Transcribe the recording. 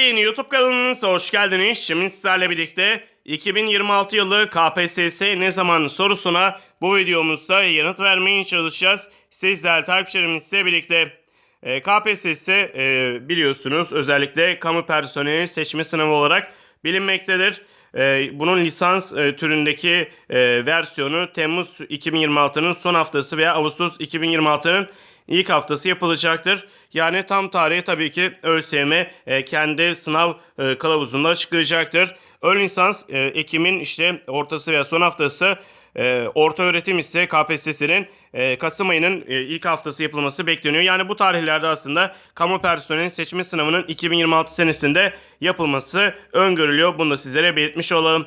YouTube kanalımıza hoş geldiniz. Şimdi sizlerle birlikte 2026 yılı KPSS ne zaman sorusuna bu videomuzda yanıt vermeye çalışacağız. Siz değerli takipçilerimizle birlikte. E, KPSS e, biliyorsunuz özellikle kamu personeli seçme sınavı olarak bilinmektedir. E, bunun lisans türündeki versiyonu Temmuz 2026'nın son haftası veya Ağustos 2026'nın ilk haftası yapılacaktır. Yani tam tarihi tabii ki ÖSYM e, kendi sınav e, kılavuzunda açıklayacaktır. Ön lisans e, Ekim'in işte ortası veya son haftası e, orta öğretim ise KPSS'nin e, Kasım ayının ilk haftası yapılması bekleniyor. Yani bu tarihlerde aslında kamu personeli seçme sınavının 2026 senesinde yapılması öngörülüyor. Bunu da sizlere belirtmiş olalım.